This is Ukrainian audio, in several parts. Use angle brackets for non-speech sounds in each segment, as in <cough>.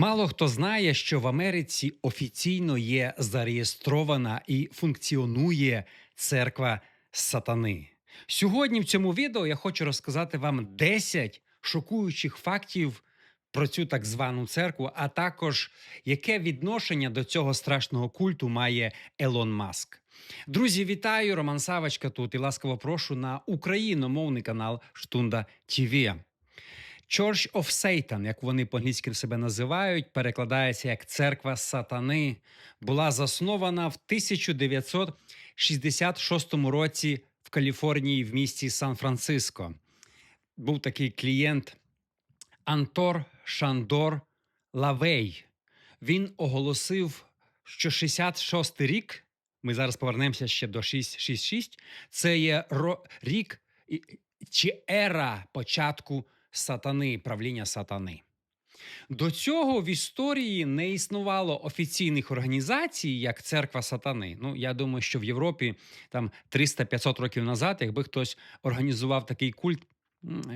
Мало хто знає, що в Америці офіційно є зареєстрована і функціонує церква сатани. Сьогодні в цьому відео я хочу розказати вам 10 шокуючих фактів про цю так звану церкву, а також яке відношення до цього страшного культу має Елон Маск. Друзі, вітаю! Роман Савочка тут і ласкаво прошу на україномовний канал Штунда ТВ. Church of Satan, як вони по-англійськи себе називають, перекладається як церква сатани, була заснована в 1966 році в Каліфорнії в місті Сан-Франциско. Був такий клієнт Антор Шандор Лавей. Він оголосив, що 66 рік. Ми зараз повернемося ще до 666, Це є рік чи ера початку сатани, правління сатани. До цього в історії не існувало офіційних організацій, як церква сатани. Ну, я думаю, що в Європі там 300-500 років назад, якби хтось організував такий культ.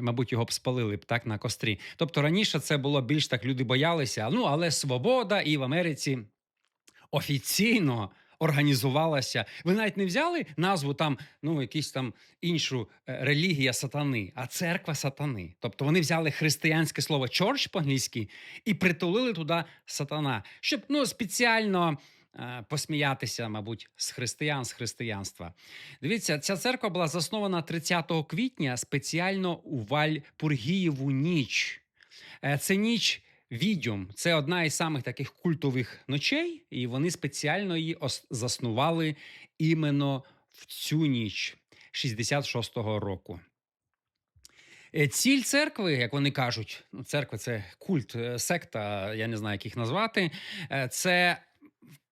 Мабуть, його б спалили б так на кострі. Тобто раніше це було більш так, люди боялися. Ну але свобода і в Америці офіційно організувалася. Ви навіть не взяли назву там, ну, якісь там іншу е, релігія сатани, а церква сатани. Тобто вони взяли християнське слово church по-англійськи і притулили туди сатана, щоб ну, спеціально. е, Посміятися, мабуть, з християн, з християнства. Дивіться, ця церква була заснована 30 квітня спеціально у Вальпургієву ніч. Е, Це ніч відьом. Це одна із самих таких культових ночей, і вони спеціально її заснували іменно в цю ніч 66-го року. Е, Ціль церкви, як вони кажуть, ну, церква це культ, е, секта, я не знаю, як їх назвати. е, Це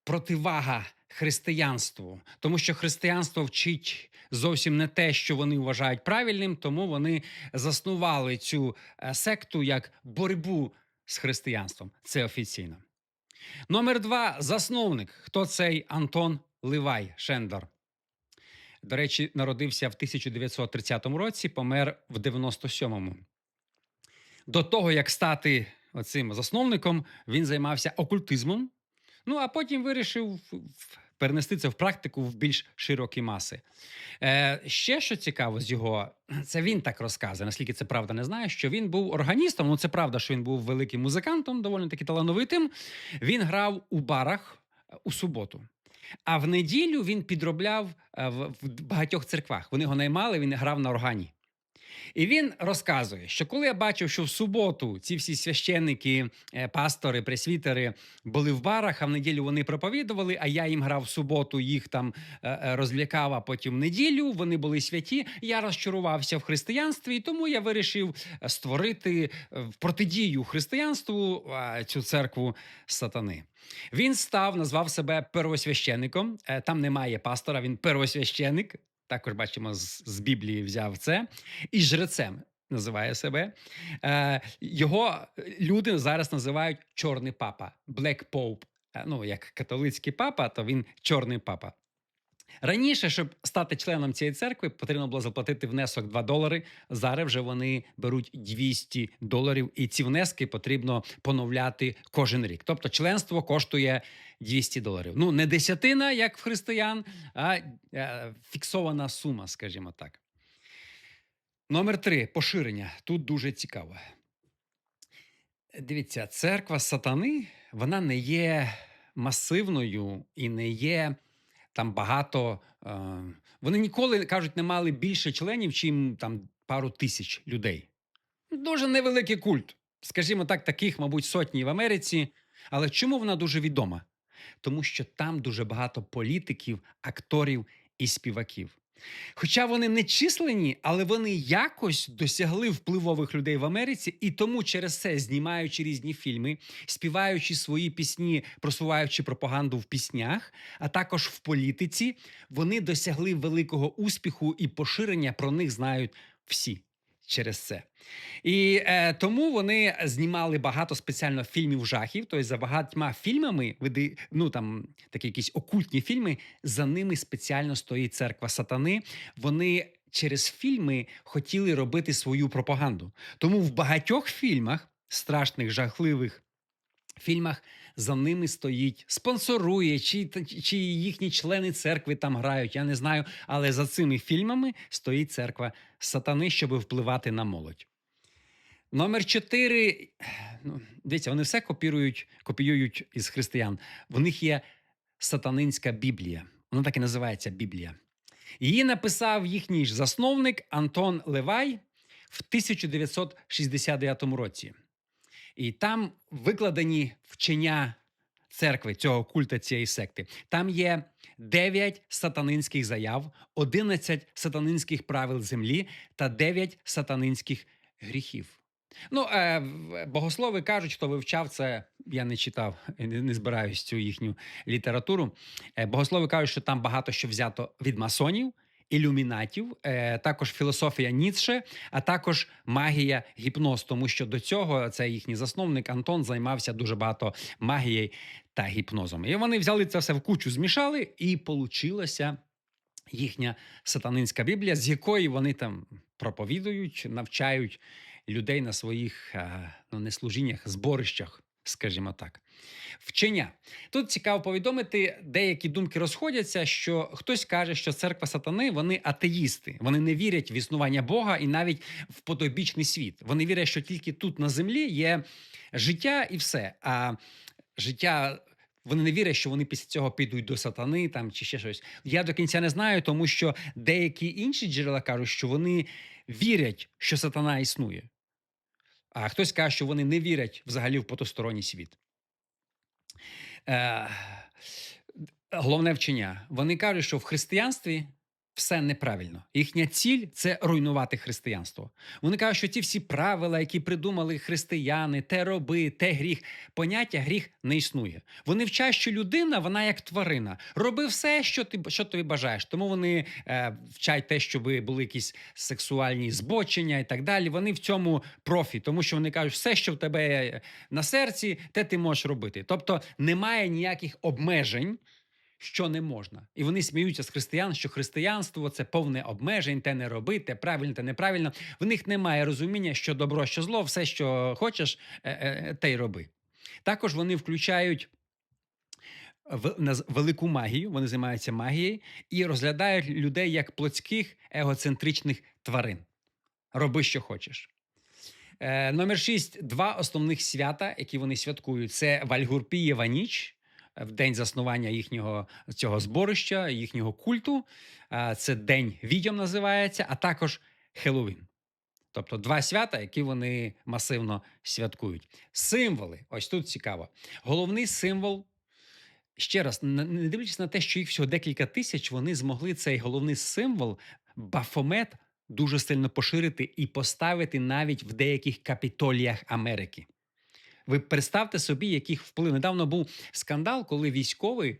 противага християнству, тому що християнство вчить зовсім не те, що вони вважають правильним, тому вони заснували цю секту як боротьбу з християнством. Це офіційно. Номер два засновник. Хто цей Антон Ливай Шендер? До речі, народився в 1930 році, помер в 97-му. До того, як стати оцим засновником, він займався окультизмом. Ну а потім вирішив перенести це в практику в більш широкі маси. Е, ще що цікаво з його, <clears throat> це він так розказує, наскільки це правда, не знаю, що він був органістом. Ну, це правда, що він був великим музикантом, доволі таки талановитим. Він грав у барах е, у суботу. А в неділю він підробляв е, в, в багатьох церквах. Вони його наймали, він грав на органі. І він розказує, що коли я бачив, що в суботу ці всі священники, е, пастори, пресвітери були в барах, а в неділю вони проповідували, а я їм грав в суботу, їх там е, е, розлякав, а потім в неділю вони були святі. Я розчарувався в християнстві, і тому я вирішив створити в протидію християнству цю церкву сатани. Він став, назвав себе первосвященником. Там немає пастора, він первосвященник. Також бачимо, з, з Біблії взяв це. І жрецем називає себе. Е, його люди зараз називають Чорний папа, Black Pope. Е, Ну, як католицький папа, то він чорний папа. Раніше, щоб стати членом цієї церкви, потрібно було заплатити внесок 2 долари. Зараз вже вони беруть 200 доларів, і ці внески потрібно поновляти кожен рік. Тобто, членство коштує 200 доларів. Ну, не десятина, як в християн, а е, фіксована сума, скажімо так. Номер три поширення. Тут дуже цікаво. Дивіться, церква сатани вона не є масивною і не є там багато. Е, вони ніколи кажуть, не мали більше членів, чим там пару тисяч людей. Дуже невеликий культ. Скажімо так, таких, мабуть, сотні в Америці. Але чому вона дуже відома? Тому що там дуже багато політиків, акторів і співаків. Хоча вони не численні, але вони якось досягли впливових людей в Америці, і тому через це, знімаючи різні фільми, співаючи свої пісні, просуваючи пропаганду в піснях, а також в політиці, вони досягли великого успіху і поширення про них знають всі. Через це. І е, тому вони знімали багато спеціально фільмів жахів. Тобто за багатьма фільмами, види- ну там такі якісь окультні фільми, за ними спеціально стоїть церква сатани. Вони через фільми хотіли робити свою пропаганду. Тому в багатьох фільмах, страшних, жахливих фільмах за ними стоїть, спонсорує, чи, чи їхні члени церкви там грають, я не знаю. Але за цими фільмами стоїть церква сатани, щоб впливати на молодь. Номер чотири. Ну, дивіться, вони все копірують, копіюють із християн. В них є сатанинська Біблія. Вона так і називається Біблія. Її написав їхній ж засновник Антон Левай в 1969 році. І там викладені вчення церкви цього культа цієї секти. Там є 9 сатанинських заяв, 11 сатанинських правил землі та 9 сатанинських гріхів. Ну, е, богослови кажуть, хто вивчав це, я не читав, не, збираюсь цю їхню літературу. Е, богослови кажуть, що там багато що взято від масонів, ілюмінатів, е, також філософія Ніцше, а також магія гіпноз, тому що до цього цей їхній засновник Антон займався дуже багато магією та гіпнозом. І вони взяли це все в кучу, змішали, і получилося їхня сатанинська Біблія, з якої вони там проповідують, навчають людей на своїх е, ну, не служіннях, зборищах, скажімо так. Вчення. Тут цікаво повідомити, деякі думки розходяться, що хтось каже, що церква сатани вони атеїсти, вони не вірять в існування Бога і навіть в потойбічний світ. Вони вірять, що тільки тут на землі є життя і все. А життя. Вони не вірять, що вони після цього підуть до сатани там чи ще щось. Я до кінця не знаю, тому що деякі інші джерела кажуть, що вони вірять, що сатана існує. А хтось каже, що вони не вірять взагалі в потусторонній світ. Е, головне вчення. Вони кажуть, що в християнстві все неправильно. Їхня ціль це руйнувати християнство. Вони кажуть, що ті всі правила, які придумали християни, те роби, те гріх, поняття гріх не існує. Вони вчать, що людина, вона як тварина. Роби все, що ти що тобі бажаєш. Тому вони е, вчать те, щоб були якісь сексуальні збочення і так далі. Вони в цьому профі, тому що вони кажуть, все, що в тебе на серці, те ти можеш робити. Тобто немає ніяких обмежень що не можна. І вони сміються з християн, що християнство це повне обмежень, те не роби, те правильно, те неправильно. В них немає розуміння, що добро, що зло, все, що хочеш, е, е, те й роби. Також вони включають. Велику магію, вони займаються магією і розглядають людей як плотських егоцентричних тварин. Роби, що хочеш. Е, номер шість. Два основних свята, які вони святкують: це Вальгурпієва ніч, в день заснування їхнього цього зборища, їхнього культу. Це день відьом називається, а також Хеллоуін. Тобто два свята, які вони масивно святкують. Символи, ось тут цікаво. Головний символ. Ще раз, не дивлячись на те, що їх всього декілька тисяч, вони змогли цей головний символ Бафомет дуже сильно поширити і поставити навіть в деяких капітоліях Америки. Ви представте собі, яких вплив. Недавно був скандал, коли військовий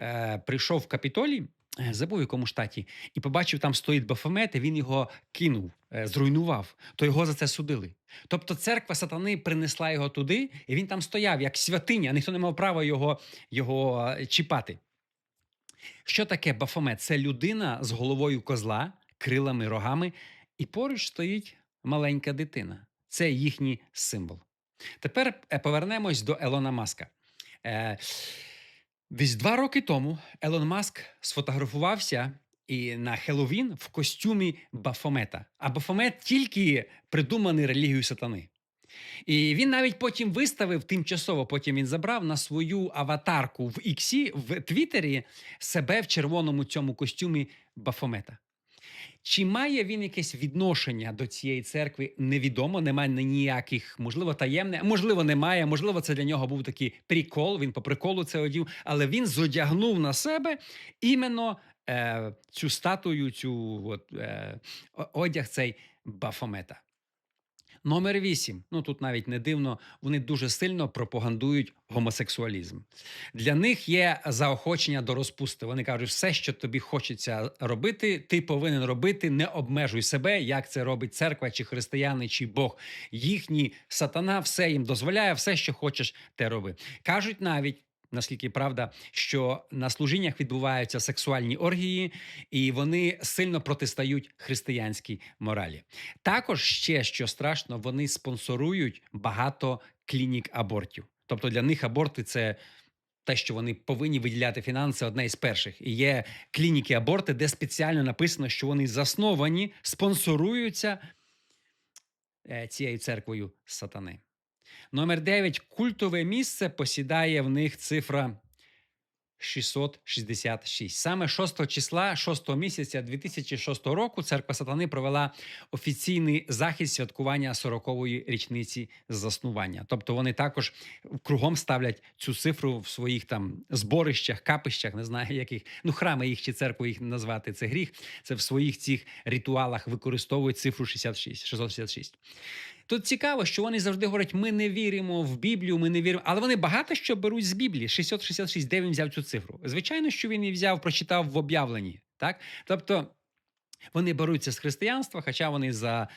е, прийшов в Капітолій, е, забув в якому штаті, і побачив, там стоїть Бафомет, і він його кинув, е, зруйнував. То його за це судили. Тобто церква сатани принесла його туди, і він там стояв як святиня, ніхто не мав права його, його е, чіпати. Що таке Бафомет? Це людина з головою козла, крилами, рогами, і поруч стоїть маленька дитина. Це їхній символ. Тепер е, повернемось до Елона Маска. Е, десь два роки тому Елон Маск сфотографувався і на Хеллоуін в костюмі Бафомета. А Бафомет тільки придуманий релігією сатани. І він навіть потім виставив тимчасово, потім він забрав на свою аватарку в Іксі, в Твіттері себе в червоному цьому костюмі Бафомета. Чи має він якесь відношення до цієї церкви? Невідомо, немає ніяких, можливо, таємне, можливо, немає. Можливо, це для нього був такий прикол. Він по приколу це одів, але він зодягнув на себе іменно е, цю статую, цю от, е, одяг цей Бафомета. Номер вісім. Ну тут навіть не дивно, вони дуже сильно пропагандують гомосексуалізм. Для них є заохочення до розпусти. Вони кажуть, все, що тобі хочеться робити, ти повинен робити. Не обмежуй себе, як це робить церква, чи християни, чи Бог. Їхній сатана все їм дозволяє, все, що хочеш, те роби. Кажуть навіть. Наскільки правда, що на служіннях відбуваються сексуальні оргії, і вони сильно протистають християнській моралі. Також ще що страшно, вони спонсорують багато клінік абортів. Тобто для них аборти це те, що вони повинні виділяти фінанси, одне із перших. І є клініки аборти, де спеціально написано, що вони засновані, спонсоруються е, цією церквою сатани. Номер 9. Культове місце посідає в них цифра 666. Саме 6 числа 6 місяця 2006 року церква сатани провела офіційний захід святкування 40-ї річниці заснування. Тобто вони також кругом ставлять цю цифру в своїх там зборищах, капищах, не знаю яких, ну храми їх чи церкву їх назвати це гріх. Це в своїх цих ритуалах використовують цифру 66, 666. Тут цікаво, що вони завжди говорять: ми не віримо в Біблію, ми не віримо. Але вони багато що беруть з Біблії. 666, де він взяв цю цифру? Звичайно, що він її взяв, прочитав в об'явленні. Так? Тобто вони беруться з християнства, хоча вони за,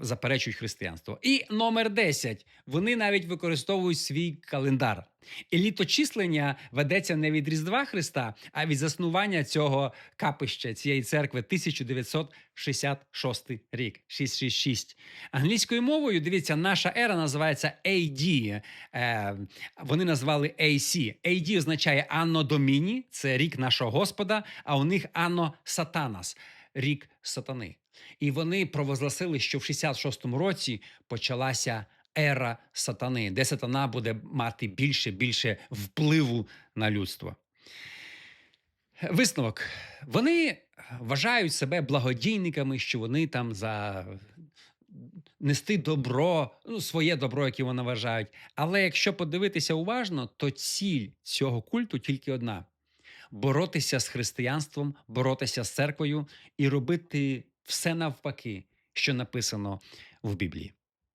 заперечують християнство. І номер 10. Вони навіть використовують свій календар. І літочислення ведеться не від Різдва Христа, а від заснування цього капища, цієї церкви 1966 рік. 666. Англійською мовою, дивіться, наша ера називається AD. Е, вони назвали AC. AD означає Анно Доміні, це рік нашого Господа, а у них Анно Сатанас, рік сатани. І вони провозгласили, що в 66-му році почалася ера сатани, де сатана буде мати більше більше впливу на людство. Висновок. Вони вважають себе благодійниками, що вони там за нести добро, ну, своє добро, яке вони вважають. Але якщо подивитися уважно, то ціль цього культу тільки одна: боротися з християнством, боротися з церквою і робити все навпаки, що написано в Біблії.